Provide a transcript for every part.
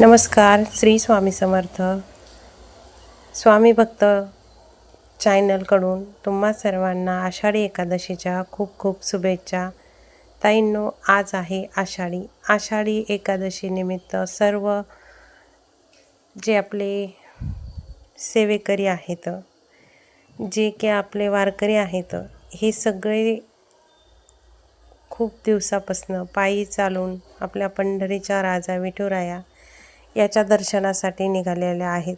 नमस्कार श्री स्वामी समर्थ. स्वामी भक्त चॅनलकडून तुम्हा सर्वांना आषाढी एकादशीच्या खूप खूप शुभेच्छा. ताईंनो आज आहे आषाढी. आषाढी एकादशीनिमित्त सर्व जे आपले सेवेकरी आहेत जे की आपले वारकरी आहेत हे सगळे खूप दिवसापासनं पायी चालून आपल्या पंढरीच्या राजा विठुराया याच्या दर्शनासाठी निघालेले आहेत.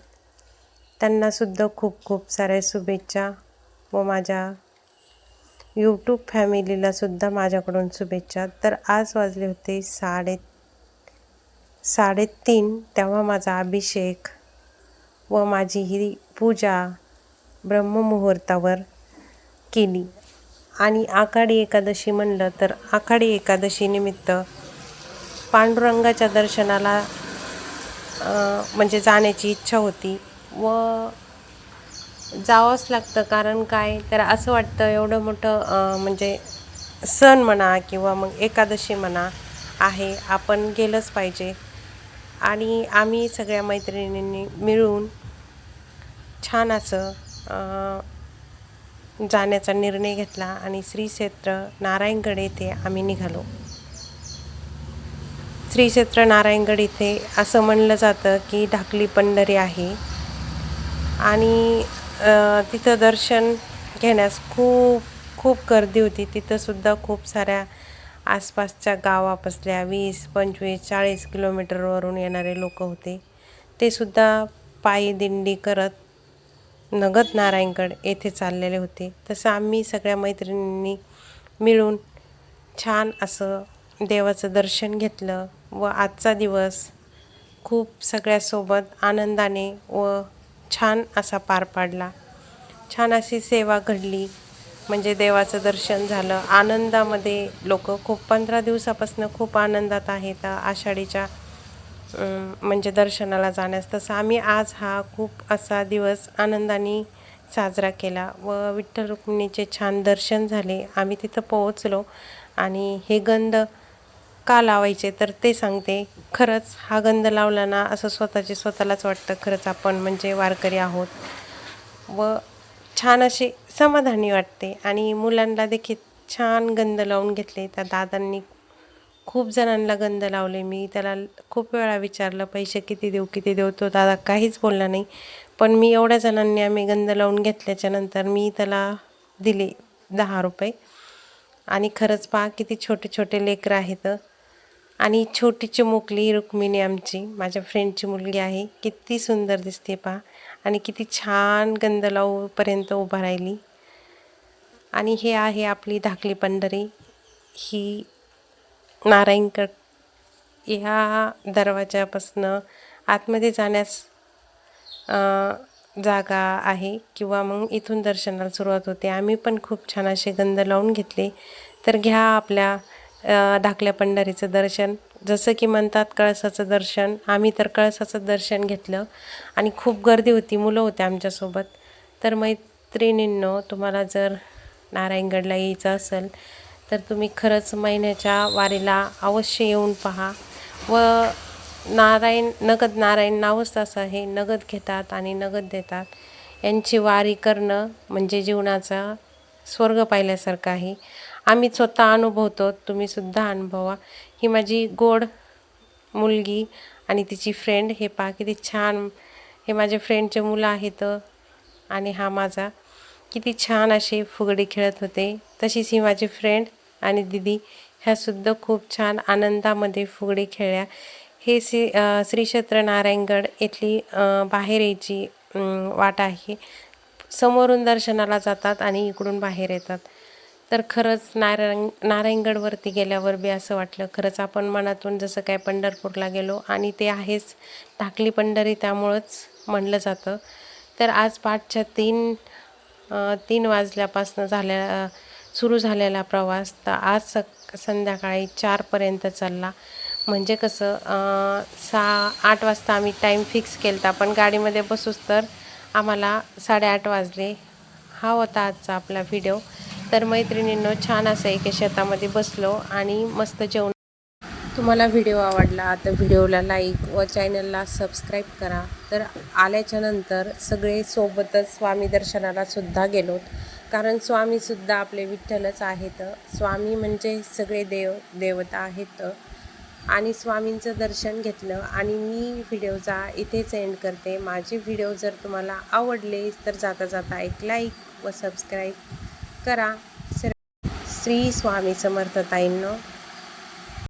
त्यांनासुद्धा खूप खूप साऱ्या शुभेच्छा व माझ्या यूट्यूब फॅमिलीलासुद्धा माझ्याकडून शुभेच्छा. तर आज वाजले होते साडे साडेतीन तेव्हा माझा अभिषेक व माझी ही पूजा ब्रह्ममुहूर्तावर केली. आणि आखाडी एकादशी म्हणलं तर आखाडी एकादशीनिमित्त पांडुरंगाच्या दर्शनाला म्हणजे जाण्याची इच्छा होती. व जावंच लागतं कारण काय? तर असं वाटतं एवढं मोठं म्हणजे सण म्हणा किंवा मग एकादशी म्हणा आहे आपण गेलंच पाहिजे. आणि आम्ही सगळ्या मैत्रिणींनी मिळून छान असं जाण्याचा निर्णय घेतला आणि श्री क्षेत्र नारायणगड येथे आम्ही निघालो. श्री क्षेत्र नारायणगड इथे असं म्हणलं जातं की ढाकली पंढरी आहे. आणि तिथं दर्शन घेण्यास खूप खूप गर्दी होती. तिथंसुद्धा खूप साऱ्या आसपासच्या गावापासल्या वीस पंचवीस चाळीस किलोमीटरवरून येणारे लोक होते. ते सुद्धा पायी दिंडी करत नगद नारायणगड येथे चाललेले होते. तसं आम्ही सगळ्या मैत्रिणींनी मिळून छान असं देवाचं दर्शन घेतलं व आजचा दिवस खूप सगळ्यासोबत आनंदाने व छान असा पार पाडला. छान अशी सेवा घडली. म्हणजे देवाचं दर्शन झालं. आनंदामध्ये लोक खूप पंधरा दिवसापासून खूप आनंदात आहेत आषाढीच्या म्हणजे दर्शनाला जाण्यास. तसं आम्ही आज हा खूप असा दिवस आनंदाने साजरा केला व विठ्ठल रुक्मिणीचे छान दर्शन झाले. आम्ही तिथं पोहोचलो आणि हे गंध का लावायचे तर ते सांगते. खरंच हा गंध लावला ना असं स्वतःचे स्वतःलाच वाटतं खरंच आपण म्हणजे वारकरी आहोत. व छान असे समाधानी वाटते. आणि मुलांना देखील छान गंध लावून घेतले. त्या दादांनी खूप जणांना गंध लावले. मी त्याला खूप वेळा विचारलं पैसे किती देऊ किती देऊ? तो दादा काहीच बोलला नाही. पण मी एवढ्या जणांनी आम्ही गंध लावून घेतल्याच्या नंतर मी त्याला दिले दहा रुपये. आणि खरंच पहा किती छोटे छोटे लेकरं आहेत. आणि छोटी चिमुकली रुक्मिणी आमची माझ्या फ्रेंडची मुलगी आहे. किती सुंदर दिसते पहा. आणि किती छान गंध लावूपर्यंत उभा राहिली. आणि हे आहे आपली धाकली पंढरी. ही नारायणकट ह्या दरवाजापासनं आतमध्ये जाण्यास जागा आहे किंवा मग इथून दर्शनाला सुरुवात होते. आम्ही पण खूप छान असे गंध लावून घेतले. तर घ्या आपल्या धाकल्या पंढरीचं दर्शन. जसं की म्हणतात कळसाचं दर्शन. आम्ही तर कळसाचं दर्शन घेतलं. आणि खूप गर्दी होती मुलं होते आमच्यासोबत. तर मैत्रिणींनो तुम्हाला जर नारायणगडला यायचं असेल तर तुम्ही खरंच महिन्याच्या वारीला अवश्य येऊन पहा. व नारायण नगद नारायण नावच असं हे नगद घेतात आणि नगद देतात. यांची वारी करणं म्हणजे जीवनाचा स्वर्ग पाहिल्यासारखं आहे. आम्ही स्वतः अनुभवतो तुम्हीसुद्धा अनुभवा. ही माझी गोड मुलगी आणि तिची फ्रेंड हे पहा किती छान. हे माझ्या फ्रेंडचे मुलं आहेत आणि हा माझा. किती छान असे फुगडी खेळत होते. तशीच ही माझी फ्रेंड आणि दिदी ह्यासुद्धा खूप छान आनंदामध्ये फुगडी खेळल्या. हे श्री श्री क्षेत्र नारायणगड इथली बाहेर यायची वाट आहे. समोरून दर्शनाला जातात आणि इकडून बाहेर येतात. तर खरंच नारायण नारायणगडवरती गेल्यावर बी असं वाटलं. खरंच आपण मनातून जसं काय पंढरपूरला गेलो आणि ते आहेच ढाकली पंढरी त्यामुळंच म्हणलं जातं. तर आज पाठच्या तीन तीन वाजल्यापासनं झाल्या सुरू झालेला प्रवास. तर आज सक संध्याकाळी चारपर्यंत चालला. म्हणजे कसं सहा आठ वाजता आम्ही टाईम फिक्स केला होता पण गाडीमध्ये बसूच तर आम्हाला साडेआठ वाजले. हा होता आजचा आपला व्हिडिओ तर मैत्रिणींनो छान असं एके शेतामध्ये बसलो आणि मस्त जेवण. तुम्हाला व्हिडिओ आवडला तर व्हिडिओला लाईक व चॅनलला सबस्क्राईब करा. तर आल्याच्यानंतर सगळे सोबतच स्वामी दर्शनाला सुद्धा गेलोत. कारण स्वामीसुद्धा आपले विठ्ठलच आहेत. स्वामी म्हणजे सगळे देव देवता आहेत. आणि स्वामींचं दर्शन घेतलं आणि मी व्हिडिओचा इथेच एंड करते. माझे व्हिडिओ जर तुम्हाला आवडले तर जाता जाता एक लाईक व सबस्क्राईब करा. श्री स्वामी समर्थ ताईंनो.